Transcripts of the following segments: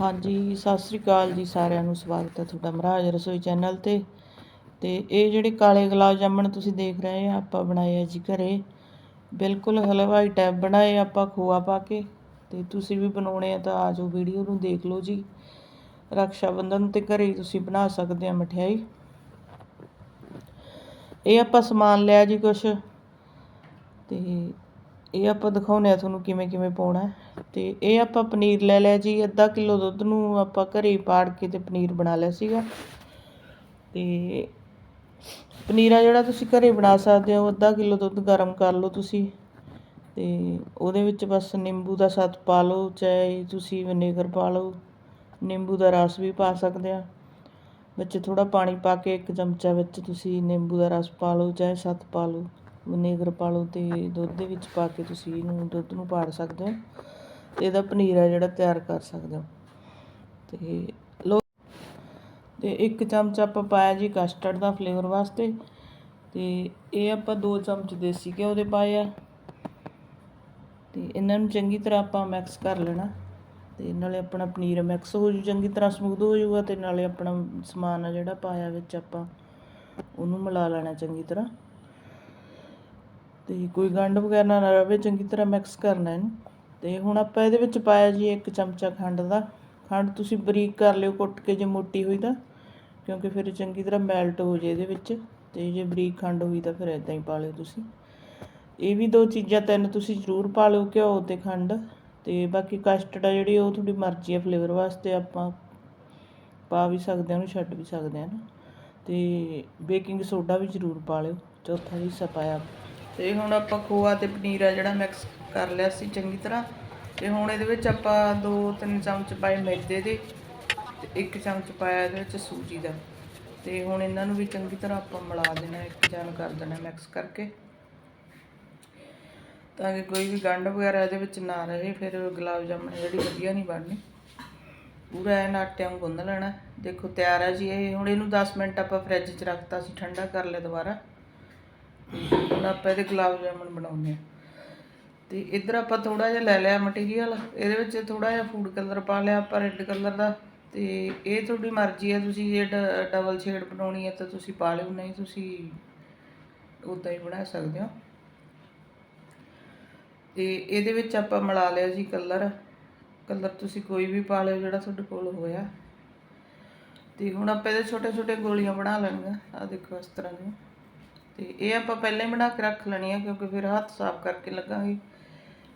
ਹਾਂਜੀ, ਸਤਿ ਸ੍ਰੀ ਅਕਾਲ ਜੀ ਸਾਰਿਆਂ ਨੂੰ, ਸਵਾਗਤ ਹੈ ਤੁਹਾਡਾ ਮਹਾਰਾਜ ਰਸੋਈ ਚੈਨਲ ਤੇ। ਤੇ ਇਹ ਜਿਹੜੇ ਕਾਲੇ ਗੁਲਾਬ ਜਾਮਣ ਤੁਸੀਂ ਦੇਖ ਰਹੇ ਆ, ਆਪਾਂ ਬਣਾਏ ਆ ਜੀ ਘਰੇ। ਬਿਲਕੁਲ ਹਲਵਾਈ ਟੈਪ ਬਣਾਏ ਆਪਾਂ, ਖੋਆ ਪਾ ਕੇ। ਤੇ ਤੁਸੀਂ ਵੀ ਬਣਾਉਣੇ ਆ ਤਾਂ ਆ ਜਾਓ ਵੀਡੀਓ ਨੂੰ ਦੇਖ ਲਓ ਜੀ। ਰਕਸ਼ਾ ਬੰਧਨ ਤੇ ਘਰੇ ਹੀ ਤੁਸੀਂ ਬਣਾ ਸਕਦੇ ਆ ਮਠਿਆਈ। ਇਹ ਆਪਾਂ ਸਮਾਨ ਲਿਆ ਜੀ ਕੁਛ। ਤੇ ਇਹ ਆਪਾਂ ਦਿਖਾਉਂਦੇ ਹਾਂ ਤੁਹਾਨੂੰ ਕਿਵੇਂ ਕਿਵੇਂ ਪਾਉਣਾ ਅਤੇ ਇਹ ਆਪਾਂ ਪਨੀਰ ਲੈ ਲਿਆ ਜੀ, ਅੱਧਾ ਕਿਲੋ ਦੁੱਧ ਨੂੰ ਆਪਾਂ ਘਰੇ ਪਾੜ ਕੇ ਤੇ ਪਨੀਰ ਬਣਾ ਲਿਆ ਸੀਗਾ। ਅਤੇ ਪਨੀਰ ਆ ਜਿਹੜਾ ਤੁਸੀਂ ਘਰੇ ਬਣਾ ਸਕਦੇ ਹੋ, ਅੱਧਾ ਕਿਲੋ ਦੁੱਧ ਗਰਮ ਕਰ ਲਓ ਤੁਸੀਂ। ਅਤੇ ਉਹਦੇ ਵਿੱਚ ਬਸ ਨਿੰਬੂ ਦਾ ਸੱਤ ਪਾ ਲਓ, ਚਾਹੇ ਤੁਸੀਂ ਵਿਨੇਗਰ ਪਾ ਲਓ, ਨਿੰਬੂ ਦਾ ਰਸ ਵੀ ਪਾ ਸਕਦੇ ਆ। ਵਿੱਚ ਥੋੜਾ ਪਾਣੀ ਪਾ ਕੇ ਇੱਕ ਚਮਚਾ ਵਿੱਚ ਤੁਸੀਂ ਨਿੰਬੂ ਦਾ ਰਸ ਪਾ ਲਓ, ਚਾਹੇ ਸੱਤ ਪਾ ਲਓ। ਵਿਨੇਗਰ ਪਾ ਲਓ ਅਤੇ ਦੁੱਧ ਦੇ ਵਿੱਚ ਪਾ ਕੇ ਤੁਸੀਂ ਇਹਨੂੰ ਦੁੱਧ ਨੂੰ ਪਾੜ ਸਕਦੇ ਹੋ। ਅਤੇ ਇਹਦਾ ਪਨੀਰ ਆ ਜਿਹੜਾ ਤਿਆਰ ਕਰ ਸਕਦੇ ਹੋ। ਅਤੇ ਲੋ ਤੇ ਇੱਕ ਚਮਚ ਆਪਾਂ ਪਾਇਆ ਜੀ ਕਸਟਰਡ ਦਾ ਫਲੇਵਰ ਵਾਸਤੇ। ਤੇ ਇਹ ਆਪਾਂ ਦੋ ਚਮਚ ਦੇਸੀ ਘਿਓ ਦੇ ਪਾਏ ਆ। ਤੇ ਇਹਨਾਂ ਨੂੰ ਚੰਗੀ ਤਰ੍ਹਾਂ ਆਪਾਂ ਮਿਕਸ ਕਰ ਲੈਣਾ। ਤੇ ਨਾਲੇ ਆਪਣਾ ਪਨੀਰ ਮਿਕਸ ਹੋ ਜੂ, ਚੰਗੀ ਤਰ੍ਹਾਂ ਸਮੂਥ ਹੋ ਜਾਊਗਾ ਤੇ ਨਾਲੇ ਆਪਣਾ ਸਮਾਨ ਆ ਜਿਹੜਾ ਪਾਇਆ ਵਿੱਚ ਆਪਾਂ, ਉਹਨੂੰ ਮਿਲਾ ਲੈਣਾ ਚੰਗੀ ਤਰ੍ਹਾਂ। ਤੇ ਕੋਈ ਗੰਢ ਵਗੈਰਾ ਨਾ ਰਵੇ, ਚੰਗੀ ਤਰ੍ਹਾਂ ਮਿਕਸ ਕਰਨਾ ਇਹਨੂੰ। ਤੇ ਹੁਣ ਆਪਾਂ ਇਹਦੇ ਵਿੱਚ ਪਾਇਆ ਜੀ ਇੱਕ ਚਮਚਾ ਖੰਡ ਦਾ। ਖੰਡ ਤੁਸੀਂ ਬਰੀਕ ਕਰ ਲਿਓ ਕੁੱਟ ਕੇ ਜੇ ਮੋਟੀ ਹੋਈ ਤਾਂ, ਕਿਉਂਕਿ ਫਿਰ ਚੰਗੀ ਤਰ੍ਹਾਂ ਮੈਲਟ ਹੋ ਜੇ ਇਹਦੇ ਵਿੱਚ। ਤੇ ਜੇ ਬਰੀਕ ਖੰਡ ਹੋਈ ਤਾਂ ਫਿਰ ਇਦਾਂ ਹੀ ਪਾ ਲਿਓ ਤੁਸੀਂ। ਇਹ ਵੀ ਦੋ ਚੀਜ਼ਾਂ, ਤਿੰਨ ਤੁਸੀਂ ਜ਼ਰੂਰ ਪਾ ਲਿਓ ਘਿਓ ਤੇ ਖੰਡ। ਤੇ ਬਾਕੀ ਕਸਟਰਡ ਆ ਜਿਹੜੀ, ਉਹ ਤੁਹਾਡੀ ਮਰਜ਼ੀ ਆ ਫਲੇਵਰ ਵਾਸਤੇ। ਆਪਾਂ ਪਾ ਵੀ ਸਕਦੇ ਹਾਂ, ਉਹਨੂੰ ਛੱਡ ਵੀ ਸਕਦੇ ਹਾਂ ਨਾ। ਤੇ ਬੇਕਿੰਗ ਸੋਡਾ ਵੀ ਜ਼ਰੂਰ ਪਾ ਲਿਓ। ਚੌਥਾ ਹਿੱਸਾ ਪਾਇਆ। ਤੇ ਹੁਣ ਆਪਾਂ ਖੋਆ ਤੇ ਪਨੀਰ ਆ ਜਿਹੜਾ ਮਿਕਸ ਕਰ ਲਿਆ ਸੀ ਚੰਗੀ ਤਰ੍ਹਾਂ। ਤੇ ਹੁਣ ਇਹਦੇ ਵਿੱਚ ਆਪਾਂ ਦੋ ਤਿੰਨ ਚਮਚ ਪਾਏ ਮੈਦੇ ਦੇ ਤੇ ਇੱਕ ਚਮਚ ਪਾਇਆ ਇਹਦੇ ਵਿੱਚ ਸੂਜੀ ਦਾ। ਤੇ ਹੁਣ ਇਹਨਾਂ ਨੂੰ ਵੀ ਚੰਗੀ ਤਰ੍ਹਾਂ ਆਪਾਂ ਮਿਲਾ ਦੇਣਾ, ਇੱਕ ਜਾਨ ਕਰ ਦੇਣਾ ਮਿਕਸ ਕਰਕੇ। ਤਾਂ ਕਿ ਕੋਈ ਵੀ ਗੰਢ ਵਗੈਰਾ ਇਹਦੇ ਵਿੱਚ ਨਾ ਰਹੇ, ਫਿਰ ਗੁਲਾਬ ਜਾਮਣ ਜਿਹੜੀ ਵਧੀਆ ਨਹੀਂ ਬਣਨੀ। ਪੂਰਾ ਐਨ ਆਟਿਆਂ ਨੂੰ ਗੁੰਨ ਲੈਣਾ। ਦੇਖੋ ਤਿਆਰ ਹੈ ਜੀ ਇਹ। ਹੁਣ ਇਹਨੂੰ 10 ਮਿੰਟ ਆਪਾਂ ਫ੍ਰਿਜ 'ਚ ਰੱਖਤਾ ਸੀ, ਠੰਡਾ ਕਰ ਲਿਆ ਦੁਬਾਰਾ। ਹੁਣ ਆਪਾਂ ਇਹਦੇ ਗੁਲਾਬ ਜਾਮਣ ਬਣਾਉਂਦੇ ਆ ਤੇ ਇੱਧਰ ਆਪਾਂ ਥੋੜਾ ਜਿਹਾ ਲੈ ਲਿਆ ਮਟੀਰੀਅਲ ਇਹਦੇ ਵਿੱਚ ਥੋੜਾ ਜਿਹਾ ਫੂਡ ਕਲਰ ਪਾ ਲਿਆ ਆਪਾਂ ਰੈੱਡ ਕਲਰ ਦਾ। ਤੇ ਇਹ ਤੁਹਾਡੀ ਮਰਜ਼ੀ ਹੈ, ਤੁਸੀਂ ਜੇ ਡਬਲ ਸ਼ੇਡ ਬਣਾਉਣੀ ਹੈ ਤਾਂ ਤੁਸੀਂ ਪਾ ਲਿਓ, ਨਹੀਂ ਤੁਸੀਂ ਉਦਾਂ ਹੀ ਬਣਾ ਸਕਦੇ ਹੋ। ਤੇ ਇਹਦੇ ਵਿੱਚ ਆਪਾਂ ਮਿਲਾ ਲਿਆ ਜੀ ਕਲਰ ਕਲਰ ਤੁਸੀਂ ਕੋਈ ਵੀ ਪਾ ਲਿਓ ਜਿਹੜਾ ਤੁਹਾਡੇ ਕੋਲ ਹੋਇਆ। ਤੇ ਹੁਣ ਆਪਾਂ ਇਹਦੇ ਛੋਟੇ ਛੋਟੇ ਗੋਲੀਆਂ ਬਣਾ ਲੈਣਗੇ ਆ ਦੇਖੋ ਇਸ ਤਰ੍ਹਾਂ ਦੀਆਂ। ਤੇ ਇਹ ਆਪਾਂ ਪਹਿਲਾਂ ਹੀ ਬਣਾ ਕੇ ਰੱਖ ਲੈਣੀ ਆ, ਕਿਉਂਕਿ ਫਿਰ ਹੱਥ ਸਾਫ਼ ਕਰਕੇ ਲੱਗਾਂਗੇ।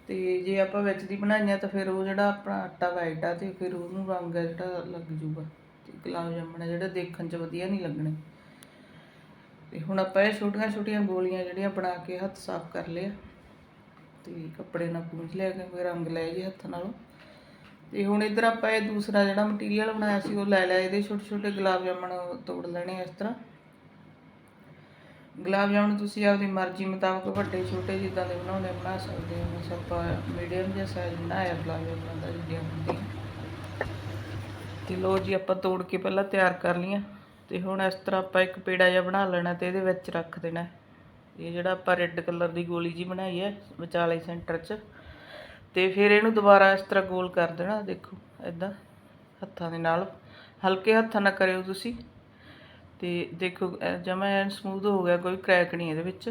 ਤੇ ਜੇ ਆਪਾਂ ਵਿੱਚ ਦੀ ਬਣਾਈਆਂ ਤਾਂ ਫਿਰ ਉਹ ਜਿਹੜਾ ਆਪਣਾ ਆਟਾ ਵਾਈਟ ਆ ਤੇ ਫਿਰ ਉਹਨੂੰ ਰੰਗ ਆ ਜਿਹੜਾ ਲੱਗ ਜੂਗਾ। ਤੇ ਗੁਲਾਬ ਜਾਮਣ ਆ ਜਿਹੜਾ ਦੇਖਣ 'ਚ ਵਧੀਆ ਨਹੀਂ ਲੱਗਣੇ। ਤੇ ਹੁਣ ਆਪਾਂ ਇਹ ਛੋਟੀਆਂ ਛੋਟੀਆਂ ਗੋਲੀਆਂ ਜਿਹੜੀਆਂ ਬਣਾ ਕੇ ਹੱਥ ਸਾਫ਼ ਕਰ ਲਿਆ। ਤੇ ਕੱਪੜੇ ਨਾਲ ਪੂੰਝ ਲਿਆ ਕਿਉਂਕਿ ਰੰਗ ਲੈ ਜੀ ਹੱਥ ਨਾਲੋਂ। ਤੇ ਹੁਣ ਇਧਰ ਆਪਾਂ ਇਹ ਦੂਸਰਾ ਜਿਹੜਾ ਮਟੀਰੀਅਲ ਬਣਾਇਆ ਸੀ, ਉਹ ਲੈ ਲਿਆ। ਇਹਦੇ ਛੋਟੇ ਛੋਟੇ ਗੁਲਾਬ ਜਾਮਣ ਤੋੜ ਲੈਣੇ ਇਸ ਤਰ੍ਹਾਂ। ਗੁਲਾਬ ਜਾਮਣ ਤੁਸੀਂ ਆਪਦੀ ਮਰਜ਼ੀ ਮੁਤਾਬਕ ਵੱਡੇ, ਛੋਟੇ ਜਿੱਦਾਂ ਦੇ ਬਣਾਉਂਦੇ, ਬਣਾ ਸਕਦੇ ਹੋ। ਬਸ ਆਪਾਂ ਮੀਡੀਅਮ ਜਿਹਾ ਸਾਈਜ਼ ਬਣਾਇਆ ਗੁਲਾਬ ਜਾਮਣ ਦਾ ਜਿੱਦਾਂ ਹੁੰਦੀਆਂ ਤੇ ਲੋ ਜੀ, ਆਪਾਂ ਤੋੜ ਕੇ ਪਹਿਲਾਂ ਤਿਆਰ ਕਰ ਲਈਆਂ। ਤੇ ਹੁਣ ਇਸ ਤਰ੍ਹਾਂ ਆਪਾਂ ਇੱਕ ਪੇੜਾ ਜਿਹਾ ਬਣਾ ਲੈਣਾ ਤੇ ਇਹਦੇ ਵਿੱਚ ਰੱਖ ਦੇਣਾ। ਇਹ ਜਿਹੜਾ ਆਪਾਂ ਰੈੱਡ ਕਲਰ ਦੀ ਗੋਲੀ ਜੀ ਬਣਾਈ ਹੈ ਵਿਚਾਲੇ ਸੈਂਟਰ 'ਚ। ਤੇ ਫਿਰ ਇਹਨੂੰ ਦੁਬਾਰਾ ਇਸ ਤਰ੍ਹਾਂ ਗੋਲ ਕਰ ਦੇਣਾ, ਦੇਖੋ ਇਦਾਂ ਹੱਥਾਂ ਦੇ ਨਾਲ। ਹਲਕੇ ਹੱਥਾਂ ਨਾਲ ਕਰਿਓ ਤੁਸੀਂ। ਤੇ ਦੇਖੋ ਜਮਾ ਐਨ ਸਮੂਥ ਹੋ ਗਿਆ, ਕੋਈ ਕ੍ਰੈਕ ਨਹੀਂ ਇਹਦੇ ਵਿੱਚ।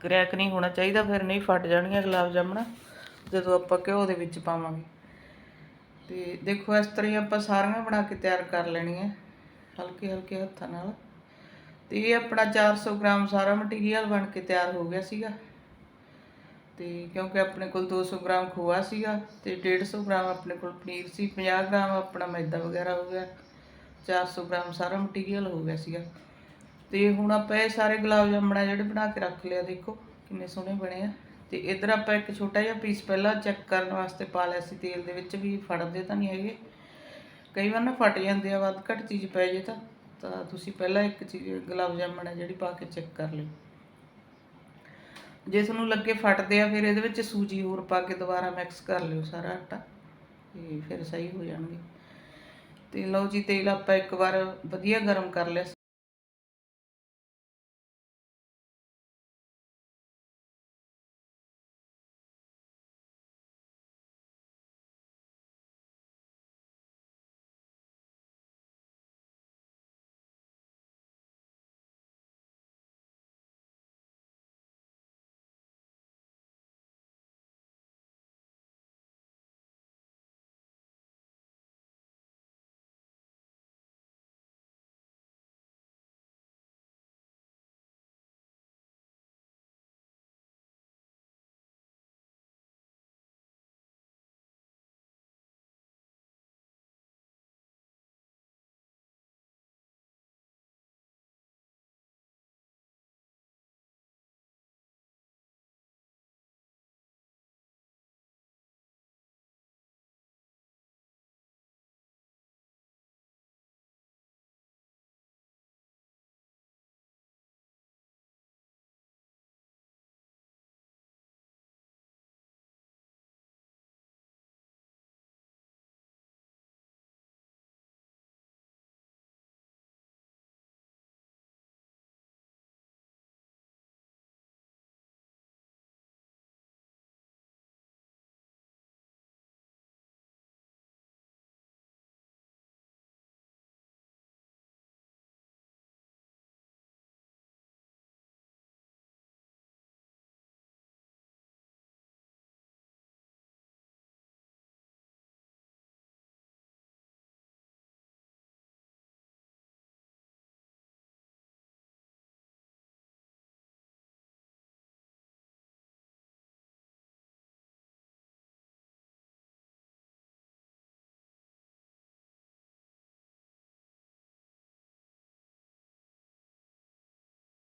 ਕ੍ਰੈਕ ਨਹੀਂ ਹੋਣਾ ਚਾਹੀਦਾ, ਫਿਰ ਨਹੀਂ ਫਟ ਜਾਣਗੀਆਂ ਗੁਲਾਬ ਜਾਮਣਾ, ਜਦੋਂ ਆਪਾਂ ਘਿਓ ਦੇ ਵਿੱਚ ਪਾਵਾਂਗੇ। ਤੇ ਦੇਖੋ, ਇਸ ਤਰ੍ਹਾਂ ਹੀ ਆਪਾਂ ਸਾਰੀਆਂ ਬਣਾ ਕੇ ਤਿਆਰ ਕਰ ਲੈਣੀਆਂ, ਹਲਕੇ ਹਲਕੇ ਹੱਥਾਂ ਨਾਲ। ਤੇ ਇਹ ਆਪਣਾ 400 ਗ੍ਰਾਮ ਸਾਰਾ ਮਟੀਰੀਅਲ ਬਣ ਕੇ ਤਿਆਰ ਹੋ ਗਿਆ ਸੀਗਾ। ਤੇ ਕਿਉਂਕਿ ਆਪਣੇ ਕੋਲ 200 ਗ੍ਰਾਮ ਖੋਆ ਸੀਗਾ, ਤੇ 150 ਗ੍ਰਾਮ ਆਪਣੇ ਕੋਲ ਪਨੀਰ ਸੀ 50 ਗ੍ਰਾਮ ਆਪਣਾ ਮੈਦਾ ਵਗੈਰਾ ਹੋ ਗਿਆ। 400 ਗ੍ਰਾਮ ਸਾਰਾ ਮਟੀਰੀਅਲ ਹੋ ਗਿਆ ਸੀਗਾ। ਤੇ ਹੁਣ ਆਪਾਂ ਇਹ ਸਾਰੇ ਗੁਲਾਬ ਜਾਮਣਾ ਜਿਹੜੇ ਬਣਾ ਕੇ ਰੱਖ ਲਿਆ, ਦੇਖੋ ਕਿੰਨੇ ਸੋਹਣੇ ਬਣੇ ਆ। ਤੇ ਇਧਰ ਆਪਾਂ ਇੱਕ ਛੋਟਾ ਜਿਹਾ ਪੀਸ ਪਹਿਲਾਂ ਚੈੱਕ ਕਰਨ ਵਾਸਤੇ ਪਾ ਲਿਆ ਸੀ, ਤੇਲ ਦੇ ਵਿੱਚ ਵੀ ਫੜਦੇ ਤਾਂ ਨਹੀਂ ਹੈਗੇ। ਕਈ ਵਾਰ ਨਾ ਫਟ ਜਾਂਦੇ ਆ, ਵੱਧ ਘੱਟ ਚੀਜ਼ ਪੈ ਜੇ ਤਾਂ ਤਾਂ ਤੁਸੀਂ ਪਹਿਲਾਂ ਇੱਕ ਚੀਜ਼, ਗੁਲਾਬ ਜਾਮਣ ਹੈ ਜਿਹੜੀ ਪਾ ਕੇ ਚੈੱਕ ਕਰ ਲਿਓ। ਜੇ ਤੁਹਾਨੂੰ ਲੱਗੇ ਫਟਦੇ ਆ, ਫਿਰ ਇਹਦੇ ਵਿੱਚ ਸੂਜੀ ਹੋਰ ਪਾ ਕੇ ਦੁਬਾਰਾ ਮਿਕਸ ਕਰ ਲਿਓ ਸਾਰਾ ਆਟਾ, ਤੇ ਫਿਰ ਸਹੀ ਹੋ ਜਾਣਗੇ। ਤੇ ਲਓ ਜੀ ਤੇਲ ਆਪਾਂ ਇੱਕ ਵਾਰ ਵਧੀਆ ਗਰਮ ਕਰ ਲਿਆ